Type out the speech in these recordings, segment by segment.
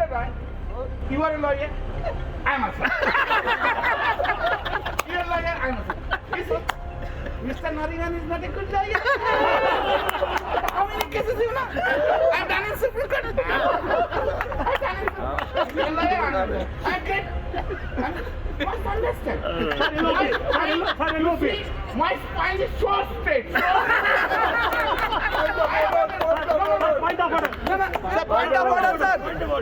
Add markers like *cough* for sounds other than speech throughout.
Mr. Rai, you are a lawyer. I'm a son. *laughs* You're a lawyer. I'm a son. You see, Mr. Nariman is not a good lawyer. How many cases you know? I've done in Supreme Court. I've done in You're a lawyer. I'm a lawyer. I'm good. I'm must understand. My, my, you my spine is so straight. *laughs* So Point of order. No, no, Sir, point of order, sir. No,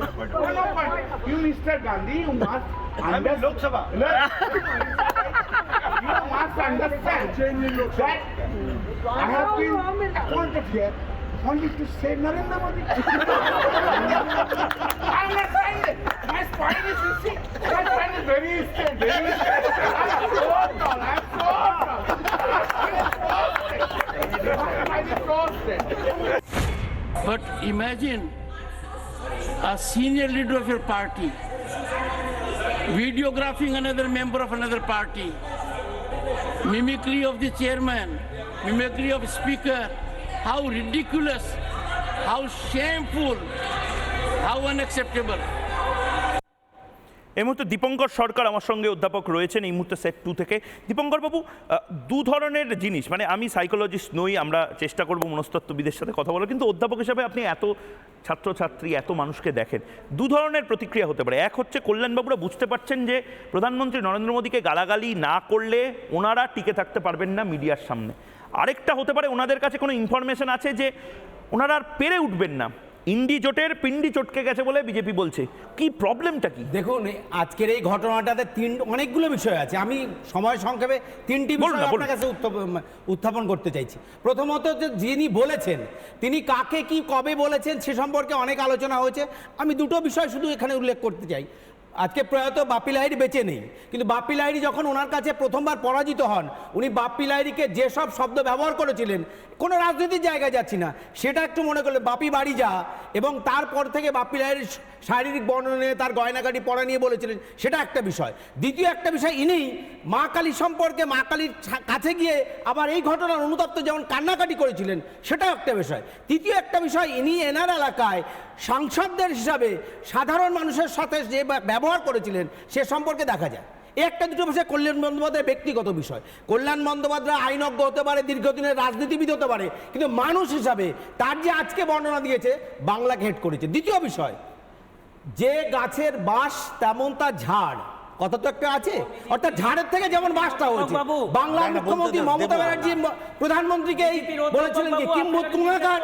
no, but you, Mr. Gandhi, you must understand. Lok Sabha. you must understand that I have been appointed here only to save Narendra Modi. Trying it. My spine is, you see, my spine is very straight, very straight. But imagine a senior leader of your party videographing another member of another party, mimicry of the chairman, mimicry of the speaker. How ridiculous, how shameful, how unacceptable. এই মুহূর্তে দীপঙ্কর সরকার আমার সঙ্গে অধ্যাপক রয়েছেন, এই মুহূর্তে set two থেকে। দীপঙ্কর বাবু দু ধরনের জিনিস মানে আমি সাইকোলজিস্ট নই, আমরা চেষ্টা করব মনস্তত্ত্ববিদের সাথে কথা বলার, কিন্তু অধ্যাপক হিসাবে আপনি এত ছাত্রছাত্রী, এত মানুষকে দেখেন। দু ধরনের প্রতিক্রিয়া হতে পারে। এক হচ্ছে কল্যাণবাবুরা বুঝতে পারছেন যে প্রধানমন্ত্রী নরেন্দ্র মোদীকে গালাগালি না করলে ওনারা টিকে থাকতে পারবেন না মিডিয়ার সামনে। আরেকটা হতে পারে, ওনাদের কাছে কোনো ইনফরমেশন আছে যে ওনারা আর পেরে উঠবেন না। ইন্ডি জোটের পিন্ডি চটকে গেছে বলে বিজেপি বলছে। কি প্রবলেমটা কি? দেখুন আজকের এই ঘটনাটাতে তিন অনেকগুলো বিষয় আছে। আমি সময় সংক্ষেপে তিনটি বিষয় আপনার কাছে উত্থাপন করতে চাইছি। প্রথমত যে যিনি বলেছেন তিনি কাকে কি কবে বলেছেন সে সম্পর্কে অনেক আলোচনা হয়েছে। আমি দুটো বিষয় শুধু এখানে উল্লেখ করতে চাই। আজকে প্রয়াত বাপি লাহিড়ি বেঁচে নেই। কিন্তু বাপি লাহিড়ি যখন ওনার কাছে প্রথমবার পরাজিত হন, উনি বাপি লাহিড়িকে যেসব শব্দ ব্যবহার করেছিলেন, কোনো রাজনীতির জায়গায় যাচ্ছি না। সেটা একটু মনে করলে, বাপি বাড়ি যা এবং তারপর থেকে বাপি লাহিড়ির শারীরিক বর্ণনে তার গয়নাকাটি পড়া নিয়ে বলেছিলেন, সেটা একটা বিষয়। দ্বিতীয় একটা বিষয়, ইনি মা কালী সম্পর্কে মা কালীর কাছে গিয়ে আবার এই ঘটনার অনুতপ্ত যেমন কান্নাকাটি করেছিলেন, সেটাও একটা বিষয়। তৃতীয় একটা বিষয়, ইনি এনার এলাকায় সাংসদদের হিসাবে সাধারণ মানুষের সাথে যে ব্যবহার করেছিলেন, সে সম্পর্কে দেখা যায়। একটা দুটো বিষয়, কল্যাণ বন্দ্যোপাধ্যায়ের ব্যক্তিগত বিষয়। কল্যাণ বন্দ্যোপাধ্যায় আইনজ্ঞ হতে পারে, দীর্ঘদিনের রাজনীতিবিদ হতে পারে, কিন্তু মানুষ হিসাবে তার যে আজকে বর্ণনা দিয়েছে, বাংলাকে হেট করেছে। দ্বিতীয় বিষয় যে গাছের বাঁশ তেমন তার ঝাড়। কথা তো একটা আছে। অর্থাৎ ঝাড়ের থেকে যেমন বাসটা হয়েছে। বাংলার মুখ্যমন্ত্রী মমতা ব্যানার্জি প্রধানমন্ত্রীকে এই বলেছিলেন কি কিম্বুত কুমাকার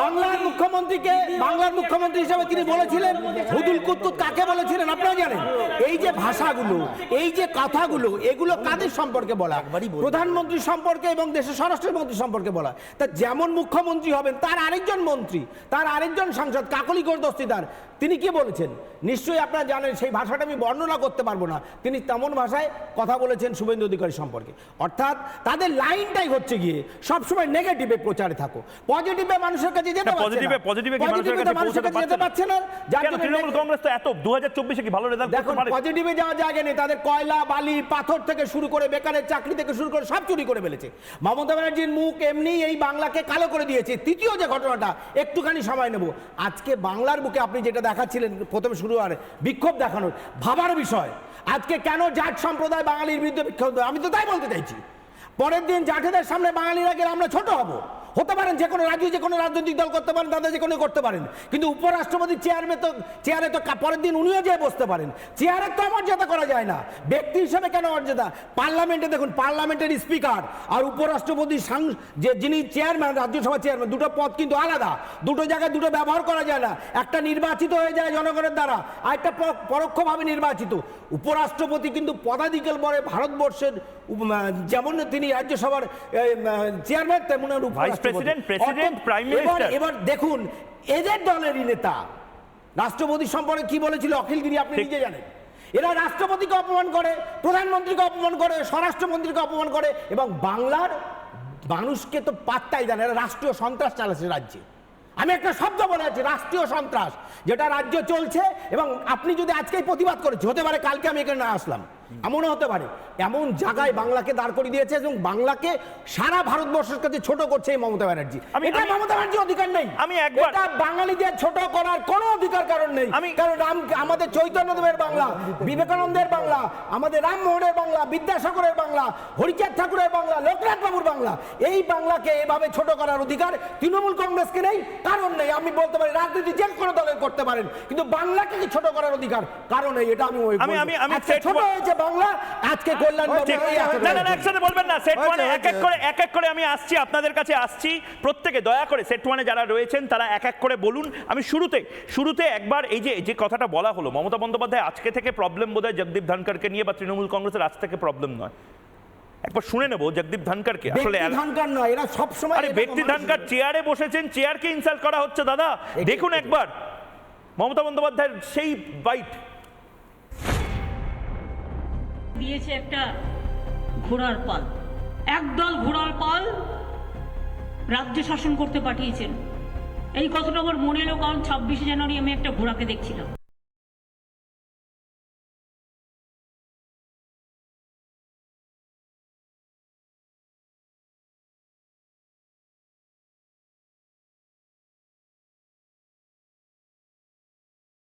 বাংলার মুখ্যমন্ত্রীকে বাংলার মুখ্যমন্ত্রী হিসেবে তিনি বলেছিলেন হুদুল কুত্তুত কাকে বলেছিলেন আপনারা জানেন? এই যে ভাষাগুলো এই যে কথাগুলো এগুলো কাদের সম্পর্কে বলা? প্রধানমন্ত্রী সম্পর্কে এবং দেশের স্বরাষ্ট্রমন্ত্রী সম্পর্কে বলা। তা যেমন মুখ্যমন্ত্রী হবেন তার আরেকজন মন্ত্রী তার আরেকজন সাংসদ কাকলি দস্তিদার তিনি কি বলেছেন? নিশ্চয়ই আপনারা জানেন সেই ভাষাটা আমি বর্ণনা করতে পারব না। তিনি তেমন ভাষায় কথা বলেছেন শুভেন্দু অধিকারী সম্পর্কে। অর্থাৎ তাদের লাইনটাই হচ্ছে গিয়ে সবসময় নেগেটিভে প্রচারে থাকো। পজিটিভে মানুষের কাছে যেতে পারছে পজিটিভে। পজিটিভে কি মানুষের কাছে পৌঁছাতে পারছে পারছে না। যার জন্য তৃণমূল কংগ্রেস তো এত দু হাজার চব্বিশে কি ভালো রেজাল্ট করতে পারে? পজিটিভে যাওয়া জায়গা নেই তাদের কয়লা বালি পাথর থেকে শুরু করে বেকারের চাকরি থেকে শুরু করে সব চুরি করে ফেলেছে। মমতা ব্যানার্জির মুখ এমনি এই বাংলাকে কালো করে দিয়েছে। তৃতীয় যে ঘটনাটা একটুখানি সময় নেব। আজকে বাংলার বুকে আপনি যেটা দেখাচ্ছিলেন প্রথমে শুরু আর বিক্ষোভ দেখানোর ভাবার বিষয়। আজকে কেন জাট সম্প্রদায় বাঙালির বিরুদ্ধে বিক্ষোভ আমি তো তাই বলতে চাইছি। পরের দিন জাঠেদের সামনে বাঙালিরা গেলে আমরা ছোট হব। হতে পারেন যে কোনো রাজ্যে যে কোনো রাজনৈতিক দল করতে পারেন তাদের যে কোনো করতে পারেন। কিন্তু উপরাষ্ট্রপতি চেয়ারে তো চেয়ারে তো পরের দিন উনিও যেয়ে বসতে পারেন। চেয়ারের তো অমর্যাদা করা যায় না। ব্যক্তি হিসেবে কেন অমর্যাদা? পার্লামেন্টে দেখুন পার্লামেন্টের স্পিকার আর উপরাষ্ট্রপতি যে যিনি চেয়ারম্যান রাজ্যসভা চেয়ারম্যান দুটো পদ কিন্তু আলাদা। দুটো জায়গায় দুটো ব্যবহার করা যায় না। একটা নির্বাচিত হয়ে যায় জনগণের দ্বারা আর একটা পরোক্ষভাবে নির্বাচিত। উপরাষ্ট্রপতি কিন্তু পদাধিকার পরে ভারতবর্ষের যেমন তিনি রাজ্যসভার চেয়ারম্যান তেমন President, President, অর্থাৎ Prime এবার- দেখুন এদের দলেরই নেতা রাষ্ট্রপতি সম্পর্কে কি বলেছিল অখিলগিরি আপনি নিজে জানেন। এরা রাষ্ট্রপতিকে অপমান করে প্রধানমন্ত্রীকে অপমান করে স্বরাষ্ট্রমন্ত্রীকে অপমান করে এবং বাংলার মানুষকে তো পাত্তাই দেয় না এরা রাষ্ট্রীয় সন্ত্রাস চালাচ্ছে রাজ্যে। আমি একটা শব্দ বলে আছি রাষ্ট্রীয় সন্ত্রাস যেটা রাজ্য চলছে এবং আপনি যদি আজকেই প্রতিবাদ করেছি হতে পারে কালকে আমি এখানে না আসলাম। এমনও হতে পারে। এমন জায়গায় বাংলাকে দাঁড় করিয়ে দিয়েছে এবং বাংলাকে সারা ভারতবর্ষের কাছে ছোট করছে এই মমতা ব্যানার্জি। এটা মমতা ব্যানার্জি অধিকার নেই। আমি একবার- এটা বাঙালিদের ছোট করার কোনো অধিকার কারণ নেই। আমি- কারণ রাম আমাদের চৈতন্যদেবের বাংলা বিবেকানন্দের বাংলা আমাদের রামমোহনের বাংলা বিদ্যাসাগরের বাংলা হরিচাঁদ ঠাকুরের বাংলা লোকনাথ বাবুর বাংলা। এই বাংলাকে এভাবে ছোট করার অধিকার তৃণমূল কংগ্রেসকে নেই কারণ নেই। আমি বলতে পারি রাজনীতি যে কোনো দলের করতে পারেন। কিন্তু বাংলাকে কি ছোট করার অধিকার? কারণ নেই এটা আমি আমি- আমি- set ছোট হয়েছে বাংলা আজকে কল্যাণ বাবু ঠিক। এই আছে না না না একসাথে বলবেন না সেট ওয়ানে এক এক করে এক এক করে আমি আসছি আপনাদের কাছে আসছি। প্রত্যেকে দয়া করে সেট ওয়ানে যারা রয়েছেন তারা এক এক করে বলুন। আমি শুরুতে শুরুতে একবার এই যে যে কথাটা বলা হলো মমতা বন্দ্যোপাধ্যায় আজকে থেকে প্রবলেম বোধহয় জগদীপ ধনকরকে নিয়ে বা তৃণমূল কংগ্রেসের আজ থেকে প্রবলেম নয়। একবার শুনে নেব জগদীপ ধনকরকে আসলে ধানকার নয় এরা সব সময় আরে ব্যক্তি ধানকার চেয়ারে বসেছেন চেয়ারকে ইনসাল্ট করা হচ্ছে দাদা। দেখুন একবার। মমতা বন্দ্যোপাধ্যায়ের সেই বাইট দিয়েছে একটা ঘোড়ার পাল। একদল ঘোড়ার পাল রাজ্য শাসন করতে পাঠিয়েছেন। এই কথাটা আমার মনে এলো, কারণ ছাব্বিশে জানুয়ারি আমি একটা ঘোড়াকে দেখছিলাম।